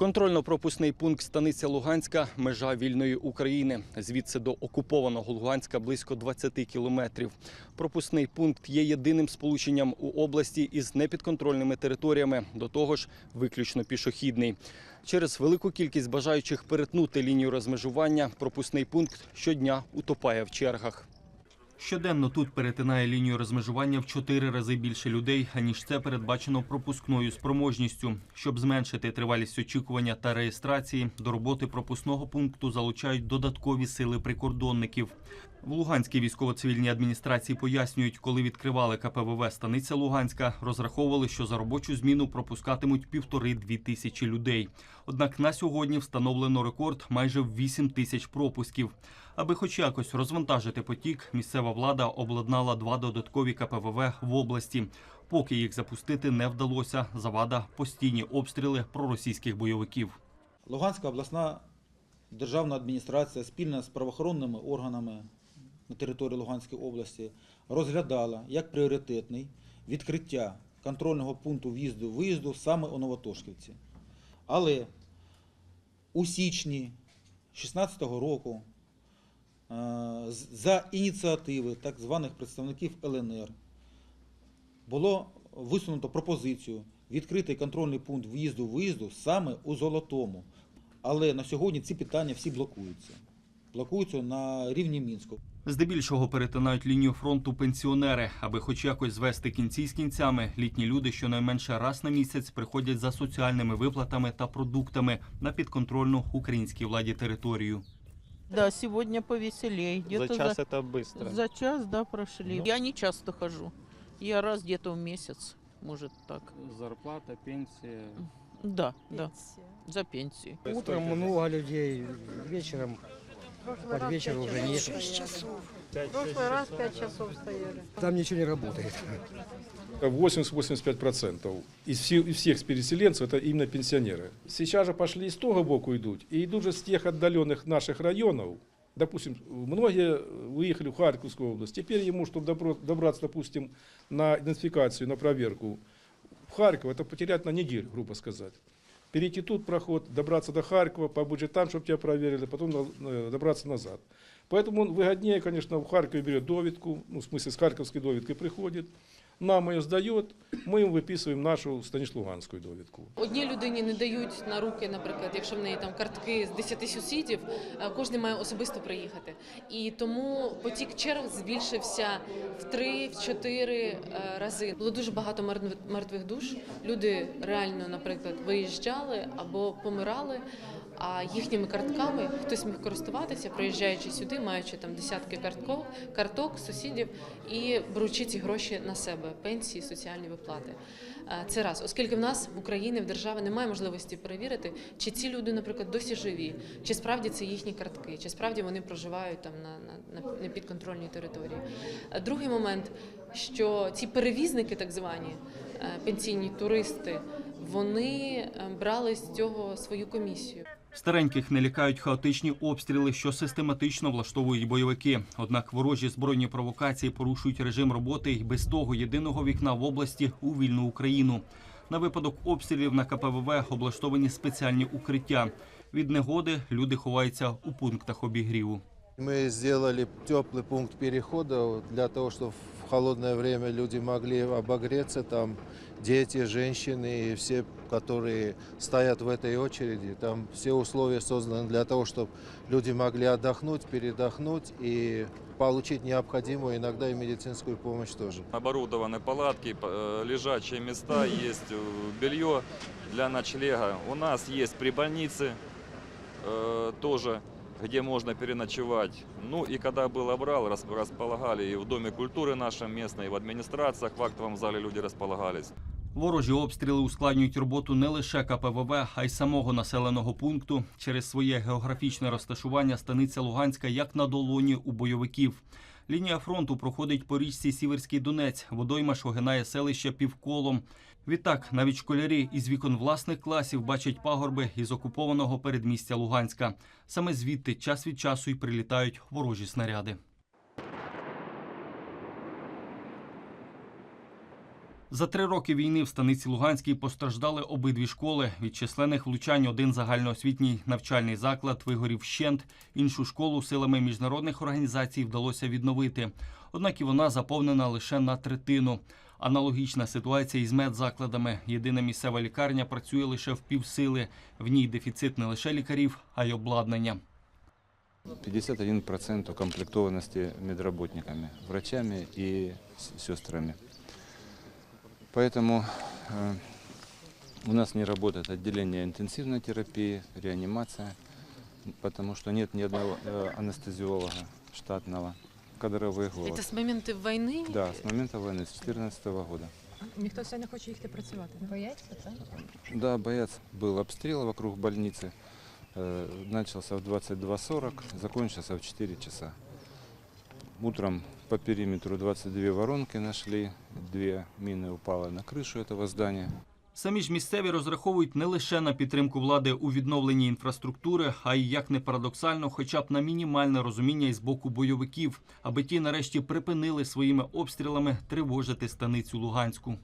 Контрольно-пропускний пункт станиця Луганська межа вільної України. Звідси до окупованого Луганська близько 20 кілометрів. Пропускний пункт є єдиним сполученням у області із непідконтрольними територіями. До того ж, виключно пішохідний. Через велику кількість бажаючих перетнути лінію розмежування пропускний пункт щодня утопає в чергах. Щоденно тут перетинає лінію розмежування в чотири рази більше людей, аніж це передбачено пропускною спроможністю. Щоб зменшити тривалість очікування та реєстрації, до роботи пропускного пункту залучають додаткові сили прикордонників. В Луганській військово-цивільній адміністрації пояснюють, коли відкривали КПВВ станиця Луганська, розраховували, що за робочу зміну пропускатимуть півтори-дві тисячі людей. Однак на сьогодні встановлено рекорд майже в 8 тисяч пропусків. Аби хоч якось розвантажити потік, місцева влада обладнала два додаткові КПВВ в області. Поки їх запустити не вдалося, завада постійні обстріли проросійських бойовиків. Луганська обласна державна адміністрація спільно з правоохоронними органами на території Луганської області розглядала як пріоритетний відкриття контрольного пункту в'їзду-виїзду саме у Новотошківці. Але у січні 2016 року е, за ініціативи так званих представників ЛНР було висунуто пропозицію відкрити контрольний пункт в'їзду-виїзду саме у Золотому. Але на сьогодні ці питання всі блокуються. Блокуються на рівні Мінську. Здебільшого перетинають лінію фронту пенсіонери, аби хоч якось звести кінці з кінцями. Літні люди щонайменше раз на місяць приходять за соціальними виплатами та продуктами на підконтрольну українській владі територію. Да, сегодня повеселее. За час это быстро. за час, да, прошли. Я не часто хожу. Я раз где-то в месяц, может так. Зарплата, пенсия. Да, да, за пенсию. Утром много людей, вечером под вечер уже нет. прошлый раз 5 часов стояли. Там ничего не работает. 80-85% из, всех, из всех переселенцев это именно пенсионеры. Сейчас же пошли из того боку идут, и идут же с тех отдаленных наших районов. Допустим, многие выехали в Харьковскую область. Теперь ему, чтобы добраться, допустим, на идентификацию, на проверку в Харьков, это потерять на неделю, грубо сказать. Перейти тут проход, добраться до Харькова, побыть же там, чтобы тебя проверили, потом на- на- добраться назад. Поэтому он выгоднее, конечно, в Харькове берет довідку, ну, в смысле, с харьковской довідки приходит, нам ее сдает, мы им выписываем нашу Станіш-Луганську довідку. Одній людині не дають на руки, наприклад, якщо в неї там картки з 10 сусідів, е, кожен має особисто приїхати. І тому потік черг збільшився в 3-4 рази. Було дуже багато мертв- мертвих душ. Люди реально, наприклад, виїжджали або помирали. А їхніми картками хтось міг користуватися, приїжджаючи сюди, маючи там десятки карток, карток сусідів і беручи ці гроші на себе, пенсії, соціальні виплати. Е, Це раз, оскільки в нас в Україні в державі немає можливості перевірити, чи ці люди, наприклад, досі живі, чи справді це їхні картки, чи справді вони проживають там на, на, на непідконтрольній території. Е, Другий момент, що ці перевізники, так звані е, пенсійні туристи, вони е, брали з цього свою комісію. Стареньких не лякають хаотичні обстріли, що систематично влаштовують бойовики. Однак ворожі збройні провокації порушують режим роботи й без того єдиного вікна в області у вільну Україну. На випадок обстрілів на КПВВ облаштовані спеціальні укриття. Від негоди люди ховаються у пунктах обігріву. Мы сделали теплый пункт перехода для того, чтобы в холодное время люди могли обогреться. Там дети, женщины и все, которые стоят в этой очереди. Там все условия созданы для того, чтобы люди могли отдохнуть, передохнуть и получить необходимую, иногда и медицинскую помощь тоже. Оборудованы палатки, э, лежачие места, есть э, белье для ночлега. У нас есть при больнице э, тоже, где можно переночевать. Ну и когда был обрал, рас- располагали и в Доме культуры нашем местной, и в администрациях, в актовом зале люди располагались. Ворожі обстріли ускладнюють роботу не лише КПВВ, а й самого населеного пункту. Через своє географічне розташування станиця Луганська як на долоні у бойовиків. Лінія фронту проходить по річці Сіверський Донець. Водойма ж огинає селище півколом. Відтак, навіть школярі із вікон власних класів бачать пагорби із окупованого передмістя Луганська. Саме звідти час від часу й прилітають ворожі снаряди. За три роки війни в станиці Луганській постраждали обидві школи. Від численних влучань один загальноосвітній навчальний заклад вигорів вщент. Іншу школу силами міжнародних організацій вдалося відновити. Однак і вона заповнена лише на третину. Аналогічна ситуація із медзакладами. Єдина місцева лікарня працює лише в півсили. В ній дефіцит не лише лікарів, а й обладнання. 51% укомплектованности медработниками, врачами с- сестрами. Поэтому э, у нас не работает отделение интенсивной терапии, реанимация, потому что нет ни одного э, анестезиолога штатного, кадровый голод. Це з моменту війни? Да, с момента войны, с 2014 года. Ніхто все не хоче їхати працювати. Бояться, так? Да, боец. Был обстрел вокруг больницы. Э, Начался в 22.40, закончился в 4 часа. Утром по периметру 22 воронки нашли, две мины упало на крышу этого здания. Самі ж місцеві розраховують не лише на підтримку влади у відновленні інфраструктури, а й як не парадоксально, хоча б на мінімальне розуміння із боку бойовиків, аби ті нарешті припинили своїми обстрілами тривожити станицю Луганську.